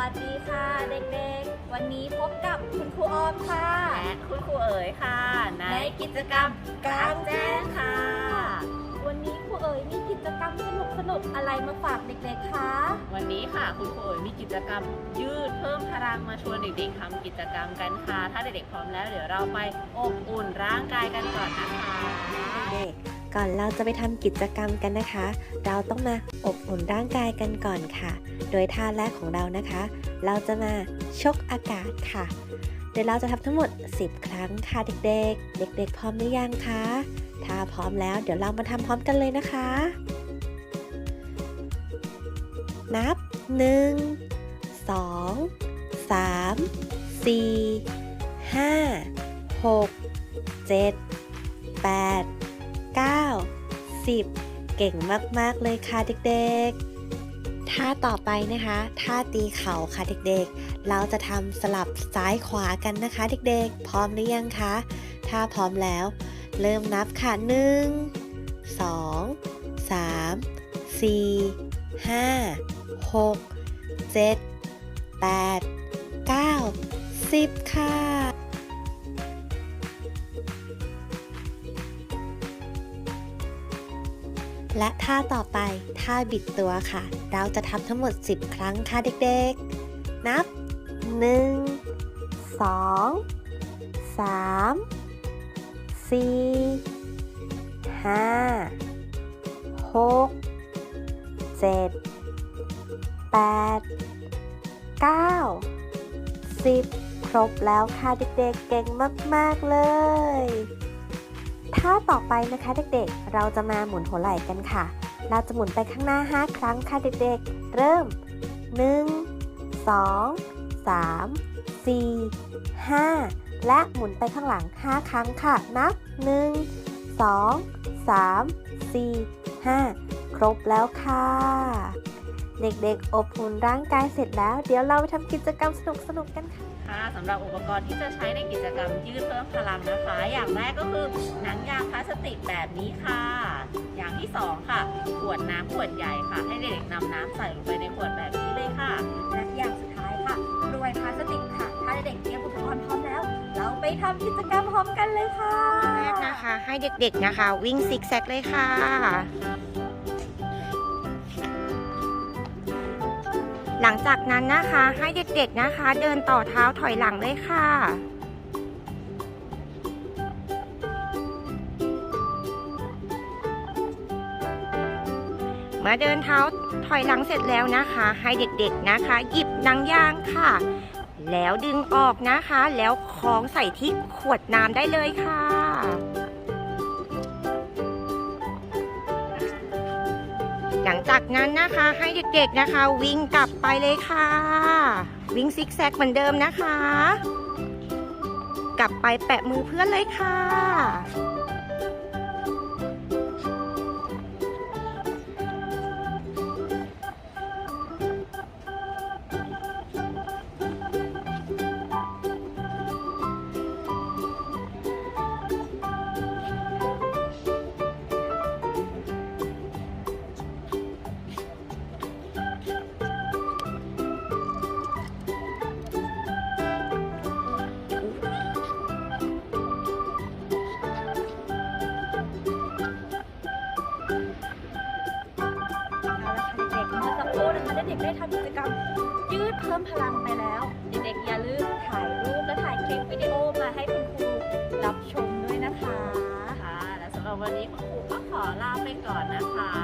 วัสดีค่ะเด็กๆ วันนี้พบกับคุณครูออมค่ะ และคุณครูเอ๋ยค่ะ ในกิจกรรมกลางแจ้งค่ะ วันนี้ครูเอ๋ยมีกิจกรรมสนุกๆอะไรมาฝากเด็กๆคะวันนี้ค่ะคุณครูเอ๋ยมีกิจกรรมยืดเพิ่มพลังมาชวนเด็กๆทำกิจกรรมกันค่ะ ถ้าเด็กๆพร้อมแล้วเดี๋ยวเราไปอบอุ่นร่างกายกันก่อนนะคะเด็กๆก่อนเราจะไปทำกิจกรรมกันนะคะ เราต้องมาอบอุ่นร่างกายกันก่อนค่ะ โดยท่าแรกของเรานะคะ เราจะมาชกอากาศค่ะ เดี๋ยวเราจะทำทั้งหมด 10 ครั้งค่ะเด็กๆ เด็กๆ พร้อมหรือยังคะ ถ้าพร้อมแล้วเดี๋ยวเรามาทำพร้อมกันเลยนะคะ นับ 1 2 3 4 5 6 7 8 9 10 เก่งมาก ๆ เลยค่ะเด็ก ๆ ท่าต่อไปนะคะ ท่าตีเข่าค่ะเด็กๆ เราจะทำสลับซ้ายขวากันนะคะ เด็กๆ พร้อมหรือยังคะ ถ้าพร้อมแล้ว เริ่มนับค่ะ 1 2 3 4 5 6 7 8 9 10 ค่ะ และท่าต่อไปท่าบิดตัวค่ะ เราจะทำทั้งหมด 10 ครั้งค่ะเด็กๆ นับ 1 2 3 4 5 6 7 8 9 10 ครบแล้วค่ะเด็กๆ เก่งมาก ๆ เลย ท่าต่อไปนะคะเด็กๆ เราจะมาหมุนหัวไหล่กันค่ะ เราจะหมุนไปข้างหน้า 5 ครั้งค่ะเด็กๆ เริ่ม 1 2 3 4 5 และหมุนไปข้างหลัง 5 ครั้งค่ะ นับ 1 2 3 4 5 ครบแล้วค่ะ เด็กๆ อบอุ่นร่างกายเสร็จแล้ว เดี๋ยวเราไปทำกิจกรรมสนุกๆกันค่ะค่ะสำหรับอุปกรณ์ที่จะใช้ในกิจกรรมยืดเพิ่มพลังนะคะ อย่างแรกก็คือหนังยางพลาสติกแบบนี้ค่ะ อย่างที่สองค่ะขวดน้ำขวดใหญ่ค่ะ ให้เด็กๆนำน้ำใส่ลงไปในขวดแบบนี้เลยค่ะและอย่างสุดท้ายค่ะกรวยพลาสติกค่ะ ถ้าเด็กๆเตรียมอุปกรณ์พร้อมแล้ว เราไปทำกิจกรรมพร้อมกันเลยค่ะแรกนะคะ ให้เด็กๆนะคะ วิ่งซิกแซกเลยค่ะ หลังจากนั้นนะคะให้เด็กๆนะคะ เดินต่อเท้าถอยหลังเลยค่ะ เมื่อเดินเท้าถอยหลังเสร็จแล้วนะคะ ให้เด็กๆนะคะ หยิบหนังยางค่ะ แล้วดึงออกนะคะ แล้วคล้องใส่ที่ขวดน้ำได้เลยค่ะ หลังจากนั้นนะคะให้เด็กๆนะคะ วิ่งกลับไปเลยค่ะ วิ่งซิกแซกเหมือนเดิมนะคะ กลับไปแปะมือเพื่อนเลยค่ะ อเด็กได้ทำกิจกรรม ยืดเพิ่มพลังไปแล้ว เด็กๆอย่าลืมถ่ายรูปและถ่ายคลิปวิดีโอมาให้คุณครูรับชมด้วยนะคะ ค่ะ และสำหรับวันนี้คุณครูก็ขอลาไปก่อนนะคะ